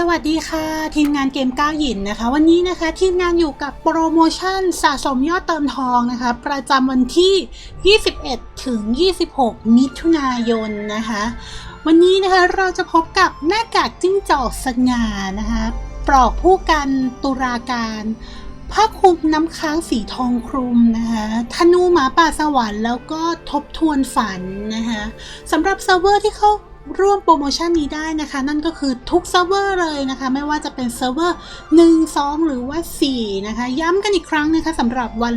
สวัสดีค่ะ ทีมงานเกมก้าวหยินนะคะ วันนี้นะคะทีมงานอยู่กับโปรโมชั่นสะสมยอดเติมทองนะคะ ประจำวันที่ 21 ถึง 26 มิถุนายนนะคะ วันนี้นะคะเราจะพบกับหน้ากากจิ้งจอกสง่านะคะปลอกผู้กันตุลาการผ้าคลุมน้ำค้างสีทองคลุมนะคะธนูหมาป่าสวรรค์แล้วก็ทบทวนฝันนะคะสำหรับเซิร์ฟเวอร์ที่เข้า ร่วมโปรโมชั่นนี้ได้นะคะ นั่นก็คือทุกเซิร์ฟเวอร์เลยนะคะ ไม่ว่าจะเป็นเซิร์ฟเวอร์ 1 2 หรือว่า 4 นะคะ ย้ำกันอีกครั้งนะคะสำหรับวัน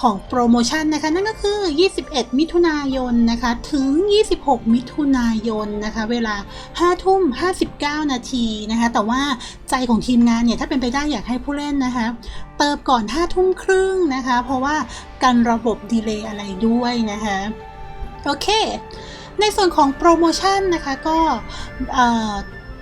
ของโปรโมชั่นนะคะ นั่นก็คือ 21 มิถุนายนนะคะ ถึง 26 มิถุนายนนะคะ เวลา 5 ทุ่ม 59 นาทีนะคะ แต่ว่าใจของทีมงานเนี่ย ถ้าเป็นไปได้อยากให้ผู้เล่นนะคะ เติมก่อน 5 ทุ่มครึ่งนะคะ เพราะว่ากันระบบดีเลย์อะไรด้วยนะคะ โอเค ในส่วนของโปรโมชั่นนะคะก็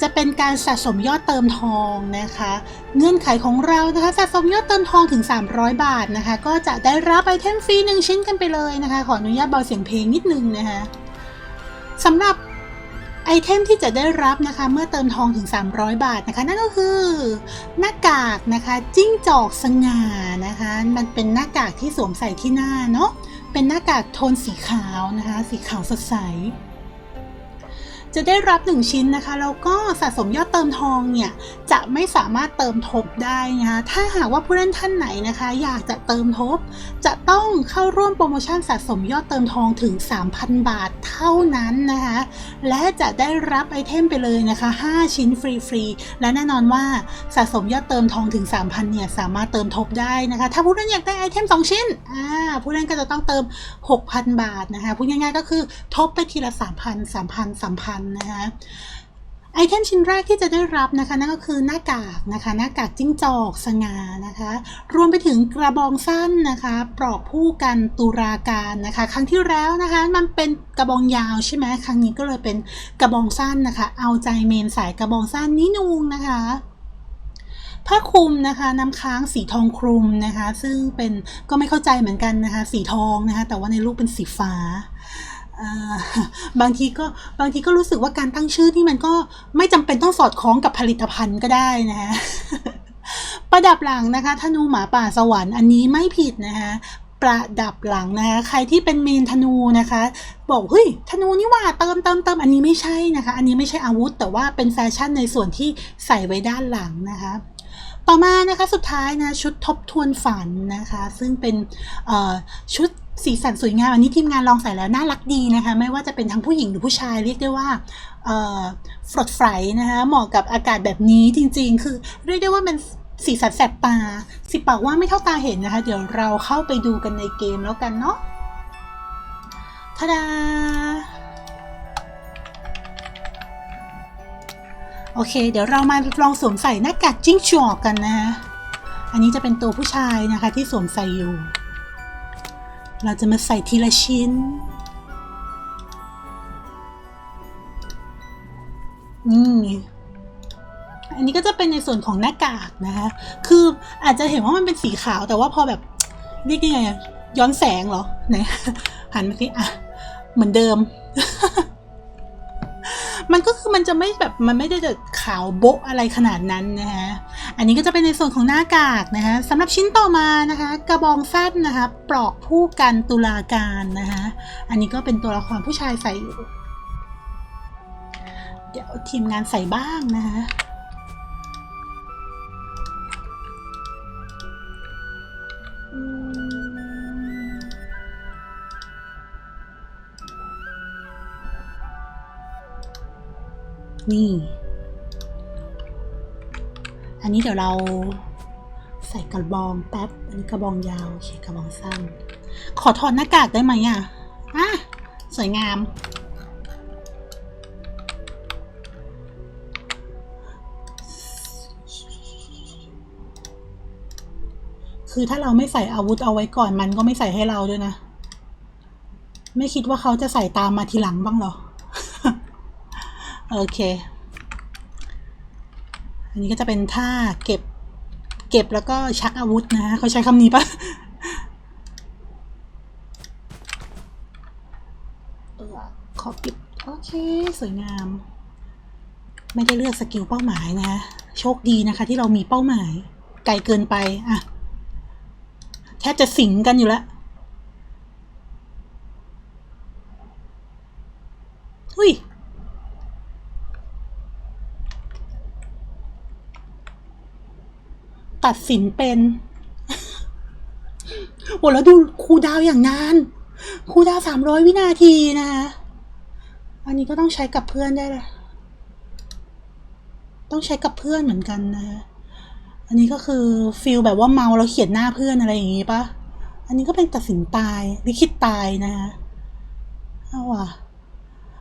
จะเป็นการสะสมยอดเติมทองนะคะ เงื่อนไขของเรานะคะสะสมยอดเติมทองถึง 300 บาทนะคะ ก็จะได้รับไอเทมฟรี1ชิ้นกันไปเลยนะคะ ขออนุญาตเบาเสียงเพลงนิดนึงนะคะสำหรับไอเทมที่จะได้รับนะคะเมื่อเติมทองถึง 300 บาทนะคะ นั่นก็คือหน้ากากนะคะจิ้งจอกสง่านะคะ มันเป็นหน้ากากที่สวมใส่ที่หน้าเนาะ เป็นหน้ากากโทนสีขาวนะคะ สีขาวสดใส จะได้รับ 1 ชิ้นนะคะ แล้วก็สะสมยอดเติมทองเนี่ย จะไม่สามารถเติมทบได้นะคะ ถ้าหากว่าผู้เล่นท่านไหนนะคะ อยากจะเติมทบ จะต้องเข้าร่วมโปรโมชั่นสะสมยอดเติมทองถึง 3,000 บาทเท่านั้นนะคะ และจะได้รับไอเทมไปเลยนะคะ 5 ชิ้นฟรีๆ และแน่นอนว่าสะสมยอดเติมทองถึง 3,000 เนี่ย สามารถเติมทบได้นะคะ ถ้าผู้เล่นอยากได้ไอเทม 2 ชิ้น อ่า ผู้เล่นก็จะต้องเติม 6,000 บาทนะคะ พูดง่ายๆก็คือทบไปทีละ 3,000 3,000 3,000นะคะไอเทมชิ้นแรกที่จะได้รับนะคะนั่นก็คือหน้ากากนะคะหน้ากากจิ้งจอกสง่านะคะ รวมไปถึงกระบองสั้นนะคะปลอกผู้กันตุราการนะคะ ครั้งที่แล้วนะคะมันเป็นกระบองยาวใช่ไหมครั้งนี้ก็เลยเป็นกระบองสั้นนะคะ เอาใจเมนสายกระบองสั้นนินูงนะคะผ้าคลุมนะคะน้ำค้างสีทองคลุมนะคะ ซึ่งเป็นก็ไม่เข้าใจเหมือนกันนะคะ สีทองนะคะ แต่ว่าในรูปเป็นสีฟ้า บางทีก็บางทีก็รู้สึกว่าการตั้งชื่อที่มันก็ไม่จำเป็นต้องสอดคล้องกับผลิตภัณฑ์ก็ได้นะคะประดับหลังนะคะธนูหมาป่าสวรรค์อันนี้ไม่ผิดนะคะประดับหลังนะคะใครที่เป็นเมนธนูนะคะ บอกเฮ้ยธนูนี่ว่าเติมเติมเติมอันนี้ไม่ใช่นะคะ อันนี้ไม่ใช่อาวุธ แต่ว่าเป็นแฟชั่นในส่วนที่ใส่ไว้ด้านหลังนะคะต่อมานะคะสุดท้ายนะชุดทบทวนฝันนะคะ ซึ่งเป็นชุด สีสันสวยงามอันนี้ทีมงานลองใส่แล้วน่ารักดีนะคะ ไม่ว่าจะเป็นทั้งผู้หญิงหรือผู้ชายเรียกได้ว่าเอ่อฟลดไฟนะคะเหมาะกับอากาศแบบนี้จริง ๆ คือเรียกได้ว่าเป็นสีสันแสบตา สิปากว่าไม่เท่าตาเห็นนะคะ เดี๋ยวเราเข้าไปดูกันในเกมแล้วกันเนาะทาดาโอเค เดี๋ยวเรามาลองสวมใส่หน้ากากจิ้งจอกกันนะ อันนี้จะเป็นตัวผู้ชายนะคะที่สวมใส่อยู่ เราจะมาใส่ทีละชิ้น นี่อันนี้ก็จะเป็นในส่วนของหน้ากากนะคะ คืออาจจะเห็นว่ามันเป็นสีขาวแต่ว่าพอแบบเรียกยังไงย้อนแสงเหรอ ไหน หันมาสิอะ เหมือนเดิม มันก็คือมันจะไม่แบบมันไม่ได้จะขาวโบ๊ะอะไรขนาดนั้นนะคะ อันนี้ก็จะเป็นในส่วนของหน้ากากนะคะสำหรับชิ้นต่อมานะคะ กระบองสั้นนะคะปลอกผู้กันตุลาการนะคะอันนี้ก็เป็นตัวละครผู้ชายใส่อยู่ เดี๋ยวทีมงานใส่บ้างนะคะนี่ อันนี้เดี๋ยวเราใส่กระบองแป๊บ อันนี้กระบองยาวโอเคกระบองสั้น ขอถอดหน้ากากได้ไหมอะอะสวยงาม คือถ้าเราไม่ใส่อาวุธเอาไว้ก่อนมันก็ไม่ใส่ให้เราด้วยนะ ไม่คิดว่าเขาจะใส่ตามมาทีหลังบ้างหรอ โอเค อันนี้ก็จะเป็นท่าเก็บ เก็บแล้วก็ชักอาวุธนะฮะเขาใช้คำนี้ปะเขอปิดโอเค สวยงาม ไม่ได้เลือกสกิลเป้าหมายนะ โชคดีนะคะ ที่เรามีเป้าหมาย ไกลเกินไปอะแทบจะสิงกันอยู่แล้วหุย ตัดสินเป็นโอ้แล้วดูครูดาวอย่างนานครูดาวสามร้อยวินาทีนะคะอันนี้ก็ต้องใช้กับเพื่อนได้ละต้องใช้กับเพื่อนเหมือนกันนะคะอันนี้ก็คือฟิลแบบว่าเมาแล้วเขียนหน้าเพื่อนอะไรอย่างงี้ปะอันนี้ก็เป็นตัดสินตายลิขิตตายนะคะเอาว่ะ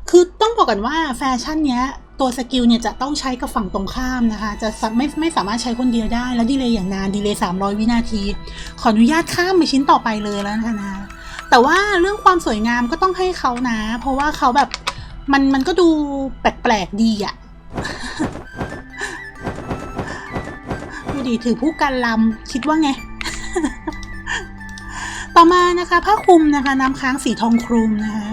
คือต้องบอกกันว่าแฟชั่นเนี้ย ตัวสกิลเนี่ยจะต้องใช้กับฝั่งตรงข้ามนะคะ จะไม่ไม่สามารถใช้คนเดียวได้ แล้วดีเลย์อย่างนานดีเลย์300 วินาที ขออนุญาตข้ามไปชิ้นต่อไปเลยแล้วนะคะนะแต่ว่าเรื่องความสวยงามก็ต้องให้เขานะ เพราะว่าเขาแบบมันมันก็ดูแปลกๆดีอะดูดีถือผู้กันลำคิดว่าไง ต่อมานะคะผ้าคลุมนะคะน้ำค้างสีทองคลุมนะคะ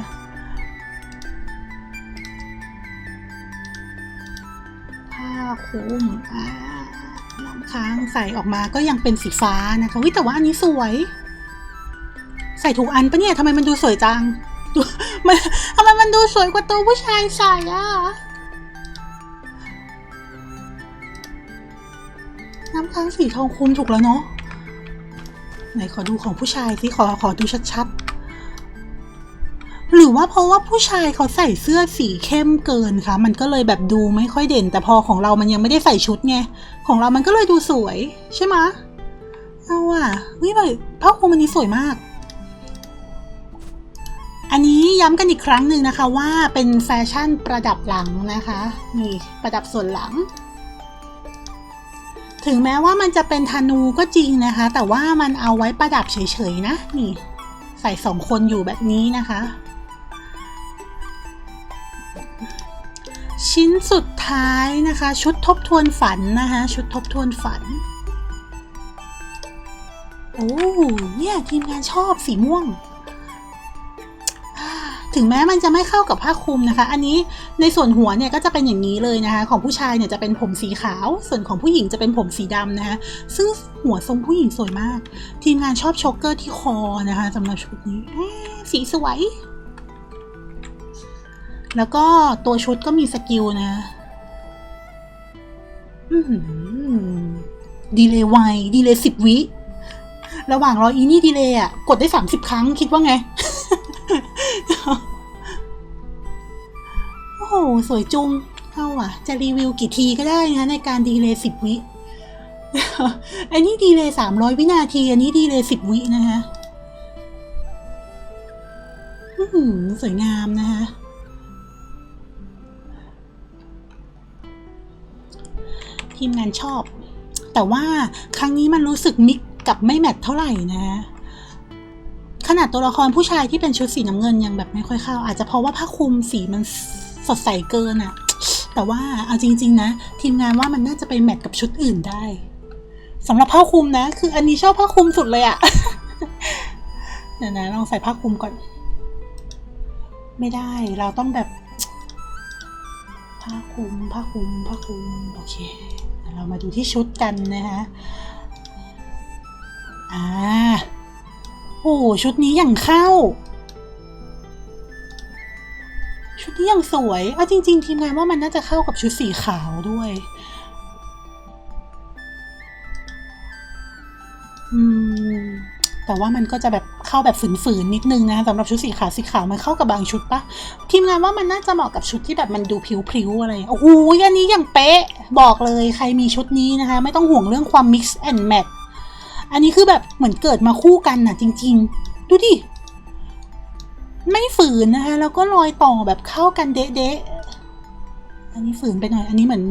คุมน้ำค้างใส่ออกมาก็ยังเป็นสีฟ้านะคะวิแต่ว่าอันนี้สวย ใส่ถูกอันปะเนี่ยทำไมมันดูสวยจังมันทำไมมันดูสวยกว่าตัวผู้ชายใส่อะน้ำค้างสีทองคุมถูกแล้วเนาะไหนขอดูของผู้ชายสิขอขอดูชัดๆ หรือว่าเพราะว่าผู้ชายเขาใส่เสื้อสีเข้มเกินค่ะมันก็เลยแบบดูไม่ค่อยเด่น แต่พอของเรามันยังไม่ได้ใส่ชุดไงของเรามันก็เลยดูสวยใช่ไหมเอาว่ะวิแบบผ้าคลุมอันนี้สวยมาก อันนี้ย้ำกันอีกครั้งหนึ่งนะคะว่าเป็นแฟชั่นประดับหลังนะคะนี่ประดับส่วนหลัง ถึงแม้ว่ามันจะเป็นธนูก็จริงนะคะ แต่ว่ามันเอาไว้ประดับเฉยๆนะนี่ ใส่สองคนอยู่แบบนี้นะคะ ชิ้นสุดท้ายนะคะ ชุดทบทวนฝันนะคะ ชุดทบทวนฝัน โอ้เนี่ยทีมงานชอบสีม่วง ถึงแม้มันจะไม่เข้ากับผ้าคลุมนะคะ อันนี้ในส่วนหัวเนี่ยก็จะเป็นอย่างนี้เลยนะคะ ของผู้ชายเนี่ยจะเป็นผมสีขาว ส่วนของผู้หญิงจะเป็นผมสีดำนะคะ ซึ่งหัวทรงผู้หญิงสวยมาก ทีมงานชอบช็อกเกอร์ที่คอนะคะสำหรับชุดนี้สีสวย แล้วก็ตัวชุดก็มีสกิลนะอืมดีเลย์ไวดีเลย์สิบวิ ระหว่างรออีนี่ดีเลย์อะ กดได้สามสิบครั้งคิดว่าไง โอ้โห สวยจุงเข้าอะ จะรีวิวกี่ทีก็ได้นะในการดีเลย์สิบวิ อันนี้ดีเลย์สามร้อยวินาที อันนี้ดีเลย์สิบวินะคะอื้อหือสวยงามนะคะ ทีมงานชอบ แต่ว่าครั้งนี้มันรู้สึกมิกกับไม่แมทเท่าไหร่นะ ขนาดตัวละครผู้ชายที่เป็นชุดสีน้ำเงินยังแบบไม่ค่อยเข้า อาจจะเพราะว่าผ้าคลุมสีมันสดใสเกินอะแต่ว่าเอาจริง ๆ นะ ทีมงานว่ามันน่าจะไปแมทกับชุดอื่นได้สำหรับผ้าคลุมนะ คืออันนี้ชอบผ้าคลุมสุดเลยอะเดี๋ยวนะลองใส่ผ้าคลุมก่อน ไม่ได้เราต้องแบบผ้าคลุมผ้าคลุมผ้าคลุมโอเค เรามาดูที่ชุดกันนะคะอ่าโอ้ชุดนี้อย่างเข้า ชุดนี้อย่างสวยเอาจริง ๆ ทีมงานว่ามันน่าจะเข้ากับชุดสีขาวด้วย อืม แต่ว่ามันก็จะแบบเข้าแบบฝืนๆนิดนึงนะสำหรับชุดสีขาวสีขาวมันเข้ากับบางชุดปะทีมงานว่ามันน่าจะเหมาะกับชุดที่แบบมันดูพริ้วๆอะไรโอ้โหอันนี้อย่างเป๊ะบอกเลยใครมีชุดนี้นะคะ ไม่ต้องห่วงเรื่องความ mix and match อันนี้คือแบบเหมือนเกิดมาคู่กันน่ะ จริง ๆ ดูดิไม่ฝืนนะคะแล้วก็รอยต่อแบบเข้ากันเด๊ะๆอันนี้ฝืนไปหน่อย อันนี้เหมือน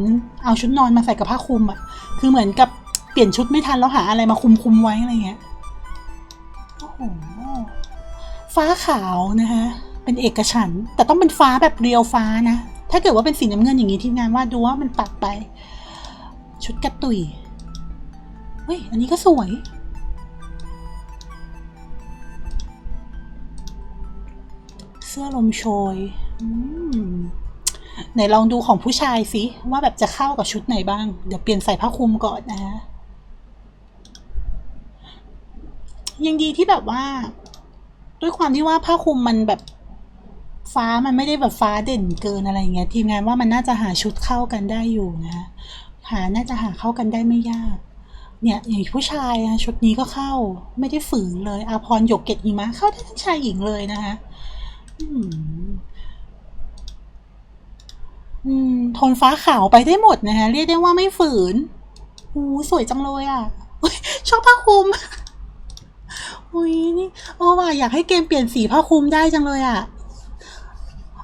เอาชุดนอนมาใส่กับผ้าคลุมอะคือเหมือนกับเปลี่ยนชุดไม่ทันแล้วหาอะไรมาคุมคุมๆไว้อะไรเงี้ย โหฟ้าขาวนะคะ เป็นเอกฉัน แต่ต้องเป็นฟ้าแบบเรียวฟ้านะ ถ้าเกิดว่าเป็นสีน้ำเงินอย่างนี้ทีมงานว่าดูว่ามันตัดไป ชุดกระตุยเฮ้ย อันนี้ก็สวย เสื้อลมโชยไหนลองดูของผู้ชายสิ ว่าแบบจะเข้ากับชุดไหนบ้าง เดี๋ยวเปลี่ยนใส่ผ้าคลุมก่อนนะฮะ ยังดีที่แบบว่า ด้วยความที่ว่าผ้าคลุมมันแบบฟ้ามันไม่ได้แบบฟ้าเด่นเกินอะไรเงี้ยทีมงานว่ามันน่าจะหาชุดเข้ากันได้อยู่นะหาน่าจะหาเข้ากันได้ไม่ยาก เนี่ยอย่างผู้ชายนะชุดนี้ก็เข้า ไม่ได้ฝืนเลยอาพรหยกเกตหิมะเข้าได้ทั้งชายหญิงเลยนะคะอืมอืมโทนฟ้าขาวไปได้หมดนะคะเรียกได้ว่าไม่ฝืนหูสวยจังเลยอะชอบผ้าคลุม อุ้ยนี่โอ้ว่าอยากให้เกมเปลี่ยนสีผ้าคลุมได้จังเลยอะ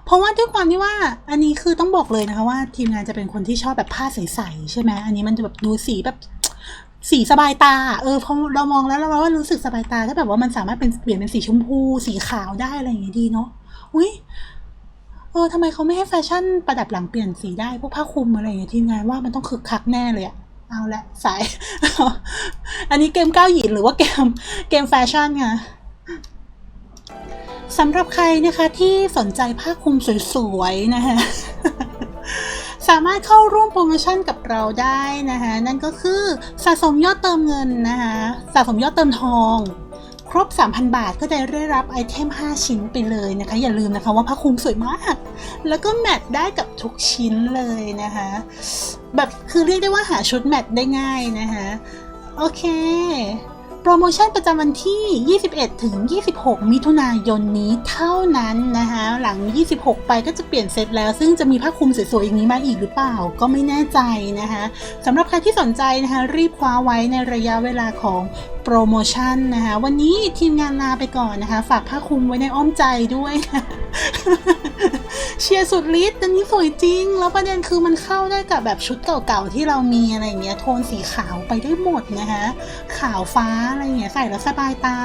เพราะว่าด้วยความที่ว่า อันนี้คือต้องบอกเลยนะคะว่า ทีมงานจะเป็นคนที่ชอบแบบผ้าใสๆใช่ไหมอันนี้มันจะแบบดูสีแบบสีสบายตา เออพอเรามองแล้วเราว่ารู้สึกสบายตาถ้าแบบว่ามันสามารถเป็นเปลี่ยนเป็นสีชมพู สีขาวได้อะไรอย่างเงี้ยดีเนาะ อุ้ยเออทำไมเขาไม่ให้แฟชั่นประดับหลังเปลี่ยนสีได้พวกผ้าคลุมอะไรอย่างเงี้ยทีมงานว่ามันต้องคึกคักแน่เลยอะ เอาละสาย อันนี้เกมก้าวหยินหรือว่าเกมเกมแฟชั่นค่ะสำหรับใครนะคะที่สนใจผ้าคลุมสวยๆนะคะสามารถเข้าร่วมโปรโมชั่นกับเราได้นะคะนั่นก็คือสะสมยอดเติมเงินนะคะสะสมยอดเติมทอง ครบ 3,000 บาทก็จะได้รับไอเทม 5 ชิ้นไปเลยนะคะ อย่าลืมนะคะว่าผ้าคลุมสวยมาก แล้วก็แมทได้กับทุกชิ้นเลยนะคะ แบบคือเรียกได้ว่าหาชุดแมทได้ง่ายนะคะ โอเค โปรโมชั่นประจำวันที่ 21 ถึง 26 มิถุนายนนี้เท่านั้นนะคะหลัง 26 ไปก็จะเปลี่ยนเซตแล้ว ซึ่งจะมีผ้าคลุมสวยๆอย่างนี้มาอีกหรือเปล่าก็ไม่แน่ใจนะคะสำหรับใครที่สนใจนะคะรีบคว้าไว้ในระยะเวลาของโปรโมชั่นนะคะ วันนี้ทีมงานลาไปก่อนนะคะ ฝากผ้าคลุมไว้ในอ้อมใจด้วยนะ เชียร์สุดฤทธิ์อันนี้สวยจริง แล้วประเด็นคือมันเข้าได้กับแบบชุดเก่าๆที่เรามีอะไรเงี้ย โทนสีขาวไปได้หมดนะคะขาวฟ้าอะไรเงี้ยใส่แล้วสบายตา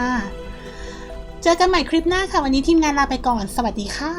เจอกันใหม่คลิปหน้าค่ะ วันนี้ทีมงานลาไปก่อน สวัสดีค่ะ